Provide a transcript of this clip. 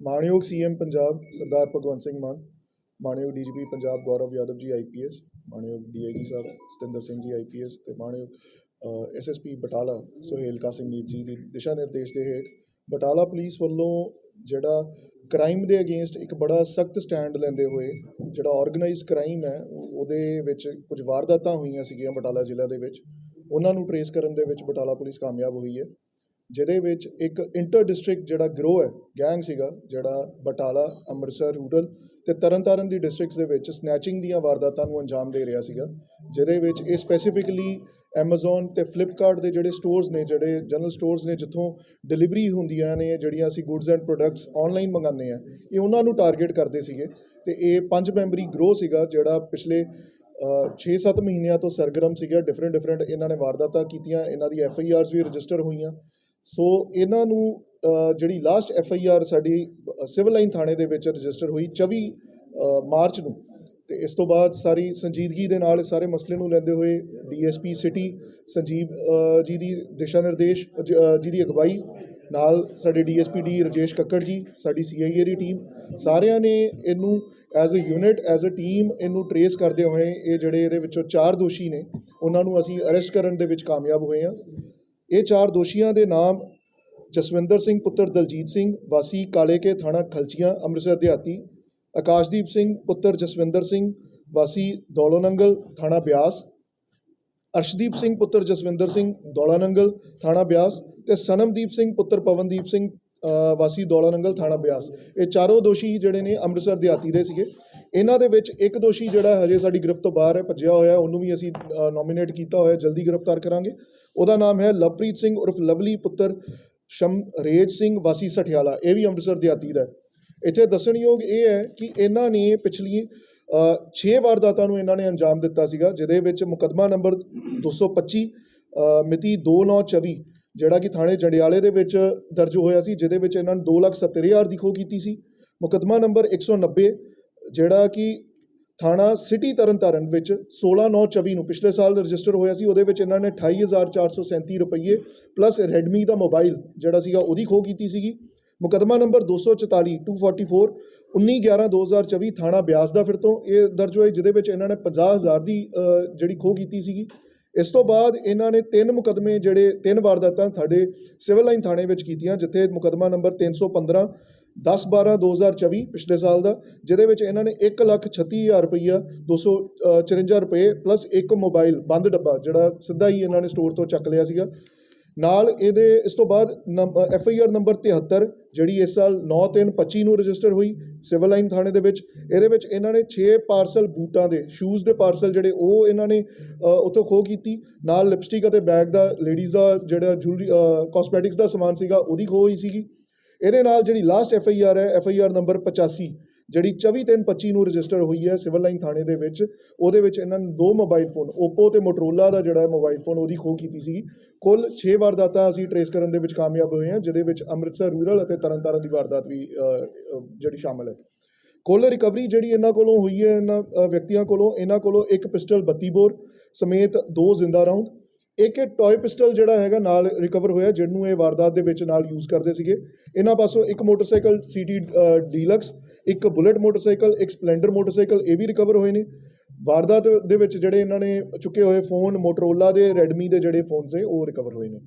ਮਾਣਯੋਗ ਸੀਐਮ ਪੰਜਾਬ ਸਰਦਾਰ ਭਗਵੰਤ ਸਿੰਘ ਮਾਨ, ਮਾਣਯੋਗ DGP Punjab Gaurav Yadav ji IPS ਮਾਣਯੋਗ ਡੀਆਈਜੀ ਸਾਹਿਬ ਸਤਿੰਦਰ ਸਿੰਘ ਜੀ ਆਈਪੀਐਸ ਤੇ ਮਾਣਯੋਗ ਐਸਐਸਪੀ ਬਟਾਲਾ ਸੁਹੇਲ ਕਾਸਿਮਨੀਤ ਜੀ ਦੀ ਦਿਸ਼ਾ ਨਿਰਦੇਸ਼ ਦੇ ਹੇਠ ਬਟਾਲਾ ਪੁਲਿਸ ਵੱਲੋਂ ਜਿਹੜਾ ਕ੍ਰਾਈਮ ਦੇ ਅਗੇਂਸਟ ਇੱਕ ਬੜਾ ਸਖਤ ਸਟੈਂਡ ਲੈਂਦੇ ਹੋਏ ਜਿਹੜਾ ਆਰਗੇਨਾਈਜ਼ਡ ਕ੍ਰਾਈਮ ਹੈ ਉਹਦੇ ਵਿੱਚ ਕੁਝ ਵਾਰਦਾਤਾਂ ਹੋਈਆਂ ਸੀਗੀਆਂ ਬਟਾਲਾ ਜ਼ਿਲ੍ਹਾ ਦੇ ਵਿੱਚ। ਉਹਨਾਂ ਨੂੰ ਟਰੇਸ ਕਰਨ ਦੇ ਵਿੱਚ ਬਟਾਲਾ ਪੁਲਿਸ ਕਾਮਯਾਬ ਹੋਈ ਹੈ। ਜਿਹਦੇ ਵਿੱਚ ਇੱਕ ਇੰਟਰ ਡਿਸਟ੍ਰਿਕਟ ਜਿਹੜਾ ਗਰੋ ਹੈ ਗੈਂਗ ਸੀਗਾ, ਜਿਹੜਾ ਬਟਾਲਾ, ਅੰਮ੍ਰਿਤਸਰ, ਰੂਰਲ ਤੇ ਤਰਨਤਾਰਨ ਦੀ ਡਿਸਟ੍ਰਿਕਟਸ ਦੇ ਵਿੱਚ ਸਨੈਚਿੰਗ ਦੀਆਂ ਵਾਰਦਾਤਾਂ ਨੂੰ ਅੰਜਾਮ ਦੇ ਰਿਹਾ ਸੀਗਾ। ਜਿਹਦੇ ਵਿੱਚ ਇਹ ਸਪੈਸੀਫਿਕਲੀ Amazon ਤੇ Flipkart ਦੇ ਜਿਹੜੇ ਸਟੋਰਸ ਨੇ, ਜਿਹੜੇ ਜਨਰਲ ਸਟੋਰਸ ਨੇ, ਜਿੱਥੋਂ ਡਿਲੀਵਰੀ ਹੁੰਦੀਆਂ ਨੇ, ਜਿਹੜੀਆਂ ਅਸੀਂ ਗੁੱਡਸ ਐਂਡ ਪ੍ਰੋਡਕਟਸ ਆਨਲਾਈਨ ਮੰਗਾਉਂਦੇ ਆ ਇਹ ਉਹਨਾਂ ਨੂੰ ਟਾਰਗੇਟ ਕਰਦੇ ਸੀਗੇ ਤੇ ਇਹ ਪੰਜ ਮੈਂਬਰੀ ਗਰੋ ਸੀਗਾ, ਜਿਹੜਾ ਪਿਛਲੇ 6-7 ਮਹੀਨਿਆਂ ਤੋਂ ਸਰਗਰਮ ਸੀਗਾ ਡਿਫਰੈਂਟ ਡਿਫਰੈਂਟ ਇਹਨਾਂ ਨੇ ਵਾਰਦਾਤਾਂ ਕੀਤੀਆਂ, ਇਹਨਾਂ ਦੀ ਐਫ ਆਈ ਆਰਸ ਵੀ ਰਜਿਸਟਰ ਹੋਈਆਂ। ਸੋ ਇਹਨਾਂ ਨੂੰ ਜਿਹੜੀ ਲਾਸਟ ਐਫ ਆਈ ਆਰ ਸਾਡੀ ਸਿਵਲ ਲਾਈਨ ਥਾਣੇ ਦੇ ਵਿੱਚ ਰਜਿਸਟਰ ਹੋਈ 24 ਮਾਰਚ ਨੂੰ। ਤੇ ਇਸ ਤੋਂ ਬਾਅਦ ਸਾਰੀ ਸੰਜੀਦਗੀ ਦੇ ਨਾਲ ਸਾਰੇ ਮਸਲੇ ਨੂੰ ਲੈਂਦੇ ਹੋਏ ਡੀਐਸਪੀ ਸਿਟੀ ਸੰਜੀਵ ਜੀ ਦੀ ਦਿਸ਼ਾ ਨਿਰਦੇਸ਼ ਜ- ਜੀ ਦੀ ਅਗਵਾਈ ਨਾਲ ਸਾਡੇ ਡੀਐਸਪੀ ਡੀ ਰਜੇਸ਼ ਕੱਕੜ ਜੀ, ਸਾਡੀ ਸੀਆਈਏ ਦੀ ਟੀਮ ਸਾਰਿਆਂ ਨੇ ਇਹਨੂੰ as a unit as a team ਇਹਨੂੰ ਟਰੇਸ ਕਰਦੇ ਹੋਏ ਇਹ ਜਿਹੜੇ ਇਹਦੇ ਵਿੱਚੋਂ ਚਾਰ ਦੋਸ਼ੀ ਨੇ, ਉਹਨਾਂ ਨੂੰ ਅਸੀਂ ਅਰੈਸਟ ਕਰਨ ਦੇ ਵਿੱਚ ਕਾਮਯਾਬ ਹੋਏ ਹਾਂ। ਇਹ ਚਾਰ ਦੋਸ਼ੀਆਂ ਦੇ ਨਾਮ ਜਸਵਿੰਦਰ ਸਿੰਘ, ਪੁੱਤਰ ਦਲਜੀਤ ਸਿੰਘ, ਵਾਸੀ ਕਾਲੇਕੇ ਥਾਣਾ ਖਲਚੀਆਂ, ਅੰਮ੍ਰਿਤਸਰ ਦਿਹਾਤੀ, ਆਕਾਸ਼ਦੀਪ ਸਿੰਘ, ਪੁੱਤਰ ਜਸਵਿੰਦਰ ਸਿੰਘ, ਵਾਸੀ ਦੌਲੋ ਨੰਗਲ, ਥਾਣਾ ਬਿਆਸ ਅਰਸ਼ਦੀਪ ਸਿੰਘ ਪੁੱਤਰ ਜਸਵਿੰਦਰ ਸਿੰਘ, ਦੌਲਾ ਨੰਗਲ, ਥਾਣਾ ਬਿਆਸ ਤੇ ਸਨਮਦੀਪ ਸਿੰਘ ਪੁੱਤਰ ਪਵਨਦੀਪ ਸਿੰਘ ਵਾਸੀ ਦੌਲਾ ਨੰਗਲ, ਥਾਣਾ ਬਿਆਸ। ਇਹ ਚਾਰੋਂ ਦੋਸ਼ੀ ਜਿਹੜੇ ਨੇ ਅੰਮ੍ਰਿਤਸਰ ਦਿਹਾਤੀ ਦੇ ਸੀਗੇ। ਇਹਨਾਂ ਦੇ ਵਿੱਚ ਇੱਕ ਦੋਸ਼ੀ ਜਿਹੜਾ ਹਜੇ ਸਾਡੀ ਗ੍ਰਿਫਤ ਤੋਂ ਬਾਹਰ ਹੈ, ਭੱਜਿਆ ਹੋਇਆ ਉਹਨੂੰ ਵੀ ਅਸੀਂ ਨੋਮੀਨੇਟ ਕੀਤਾ ਹੋਇਆ ਜਲਦੀ ਗ੍ਰਿਫਤਾਰ ਕਰਾਂਗੇ। ਉਹਦਾ ਨਾਮ ਹੈ ਲਵਪ੍ਰੀਤ ਸਿੰਘ ਉਰਫ ਲਵਲੀ ਪੁੱਤਰ ਸ਼ਮਰੇਜ ਸਿੰਘ, ਵਾਸੀ ਸਠਿਆਲਾ। ਇਹ ਵੀ ਅੰਮ੍ਰਿਤਸਰ ਦਿਹਾਤੀ ਦਾ ਹੈ। ਇੱਥੇ ਦੱਸਣਯੋਗ ਇਹ ਹੈ ਕਿ ਇਹਨਾਂ ਨੇ ਪਿਛਲੀ 6 ਵਾਰਦਾਤਾਂ ਨੂੰ ਇਹਨਾਂ ਨੇ ਅੰਜਾਮ ਦਿੱਤਾ ਸੀਗਾ ਜਿਹਦੇ ਵਿੱਚ ਮੁਕੱਦਮਾ ਨੰਬਰ 225 ਅ, ਮਿਤੀ 2924 ਜਿਹੜਾ ਕਿ ਥਾਣੇ ਜੰਡਿਆਲੇ ਦੇ ਵਿੱਚ ਦਰਜ ਹੋਇਆ ਸੀ ਜਿਹਦੇ ਵਿੱਚ ਇਹਨਾਂ ਨੇ 270000 ਦੀ ਖੋਹ ਕੀਤੀ ਸੀ। ਮੁਕੱਦਮਾ ਨੰਬਰ 190 ਜਿਹੜਾ ਕਿ ਥਾਣਾ ਸਿਟੀ ਤਰਨਤਾਰਨ ਵਿੱਚ 16924 ਨੂੰ ਪਿਛਲੇ ਸਾਲ ਰਜਿਸਟਰ ਹੋਇਆ ਸੀ ਉਹਦੇ ਵਿੱਚ ਇਹਨਾਂ ਨੇ 28437 ਰੁਪਏ ਪਲੱਸ ਰੈਡਮੀ ਦਾ ਮੋਬਾਈਲ ਜਿਹੜਾ ਸੀਗਾ ਉਹਦੀ ਖੋਹ ਕੀਤੀ ਸੀਗੀ। ਮੁਕੱਦਮਾ ਨੰਬਰ 244 244 19 11 2024 ਥਾਣਾ ਬਿਆਸ ਦਾ ਫਿਰ ਤੋਂ ਇਹ ਦਰਜ ਹੋਇਆ, ਜਿਹਦੇ ਵਿੱਚ ਇਹਨਾਂ ਨੇ 50000 ਦੀ ਜਿਹੜੀ ਖੋਹ ਕੀਤੀ ਸੀਗੀ। ਇਸ ਤੋਂ ਬਾਅਦ ਇਹਨਾਂ ਨੇ ਤਿੰਨ ਮੁਕੱਦਮੇ ਜਿਹੜੇ, ਤਿੰਨ ਵਾਰਦਾਤਾਂ ਸਾਡੇ ਸਿਵਲ ਲਾਈਨ ਥਾਣੇ ਵਿੱਚ ਕੀਤੀਆਂ, ਜਿੱਥੇ ਮੁਕੱਦਮਾ ਨੰਬਰ 315 10 12 2024 ਪਿਛਲੇ ਸਾਲ ਦਾ, ਜਿਹਦੇ ਵਿੱਚ ਇਹਨਾਂ ਨੇ 1 ਲੱਖ 36000 ਰੁਪਈਆ 254 ਰੁਪਏ ਪਲੱਸ ਇੱਕ ਮੋਬਾਈਲ ਬੰਦ ਡੱਬਾ, ਜਿਹੜਾ ਸਿੱਧਾ ਹੀ ਇਹਨਾਂ ਨੇ ਸਟੋਰ ਤੋਂ ਚੱਕ ਲਿਆ ਸੀਗਾ। ਨਾਲ ਇਹਦੇ, ਇਸ ਤੋਂ ਬਾਅਦ ਐਫ ਆਈ ਆਰ ਨੰਬਰ 73 ਜਿਹੜੀ ਇਸ ਸਾਲ 9/3/25 ਨੂੰ ਰਜਿਸਟਰ ਹੋਈ ਸਿਵਲ ਲਾਈਨ ਥਾਣੇ ਦੇ ਵਿੱਚ, ਇਹਦੇ ਵਿੱਚ ਇਹਨਾਂ ਨੇ 6 ਪਾਰਸਲ ਬੂਟਾਂ ਦੇ ਸ਼ੂਜ਼ ਦੇ ਪਾਰਸਲ ਜਿਹੜੇ ਉਹ ਇਹਨਾਂ ਨੇ ਉੱਥੋਂ ਖੋਹ ਕੀਤੀ। ਨਾਲ ਲਿਪਸਟਿਕ ਅਤੇ ਬੈਗ ਦਾ ਲੇਡੀਜ਼ ਦਾ ਜਿਹੜਾ ਜੁਲਰੀ ਕਾਸਮੈਟਿਕਸ ਦਾ ਸਮਾਨ ਸੀਗਾ, ਉਹਦੀ ਖੋਹ ਹੋਈ ਸੀਗੀ। ਇਹਦੇ ਨਾਲ ਜਿਹੜੀ ਲਾਸਟ ਐਫ ਆਈ ਆਰ ਹੈ ਐਫ ਆਈ ਆਰ ਨੰਬਰ 85 ਜਿਹੜੀ 24/3/25 ਨੂੰ ਰਜਿਸਟਰ ਹੋਈ ਹੈ ਸਿਵਲ ਲਾਈਨ ਥਾਣੇ ਦੇ ਵਿੱਚ, ਉਹਦੇ ਵਿੱਚ ਇਹਨਾਂ ਨੇ ਦੋ ਮੋਬਾਈਲ ਫੋਨ, Oppo ਤੇ Motorola ਦਾ ਜਿਹੜਾ ਮੋਬਾਈਲ ਫੋਨ, ਉਹਦੀ ਖੋਹ ਕੀਤੀ ਸੀ ਕੁੱਲ 6 ਵਾਰਦਾਤਾਂ ਅਸੀਂ ਟਰੇਸ ਕਰਨ ਦੇ ਵਿੱਚ ਕਾਮਯਾਬ ਹੋਏ ਹਾਂ, ਜਿਹਦੇ ਵਿੱਚ ਅੰਮ੍ਰਿਤਸਰ ਰੂਰਲ ਅਤੇ ਤਰਨਤਾਰਨ ਦੀ ਵਾਰਦਾਤ ਵੀ ਜਿਹੜੀ ਸ਼ਾਮਲ ਹੈ। ਕੁੱਲ ਰਿਕਵਰੀ ਜਿਹੜੀ ਇਹਨਾਂ ਕੋਲੋਂ ਹੋਈ ਹੈ, ਇਹਨਾਂ ਵਿਅਕਤੀਆਂ ਕੋਲੋਂ, ਇਹਨਾਂ ਕੋਲੋਂ ਇੱਕ ਪਿਸਟਲ 32 ਬੋਰ ਸਮੇਤ ਦੋ ਜ਼ਿੰਦਾ ਰਾਉਂਡ, ਇੱਕ ਇਹ ਟੌਏ ਪਿਸਟਲ ਜਿਹੜਾ ਹੈਗਾ ਨਾਲ ਰਿਕਵਰ ਹੋਇਆ, ਜਿਹਨੂੰ ਇਹ ਵਾਰਦਾਤ ਦੇ ਵਿੱਚ ਨਾਲ ਯੂਜ਼ ਕਰਦੇ ਸੀਗੇ। ਇਹਨਾਂ ਪਾਸੋਂ ਇੱਕ ਮੋਟਰਸਾਈਕਲ ਸੀਟੀ ਡੀਲਕਸ ਇੱਕ ਬੁਲਟ ਮੋਟਰਸਾਈਕਲ, ਇੱਕ ਸਪਲੈਂਡਰ ਮੋਟਰਸਾਈਕਲ, ਇਹ ਵੀ ਰਿਕਵਰ ਹੋਏ ਨੇ। ਵਾਰਦਾਤ ਦੇ ਵਿੱਚ ਜਿਹੜੇ ਇਹਨਾਂ ਨੇ ਚੁੱਕੇ ਹੋਏ ਫੋਨ ਮੋਟਰੋਲਾ ਦੇ ਰੈਡਮੀ ਦੇ ਜਿਹੜੇ ਫੋਨਸ ਨੇ, ਉਹ ਰਿਕਵਰ ਹੋਏ ਨੇ।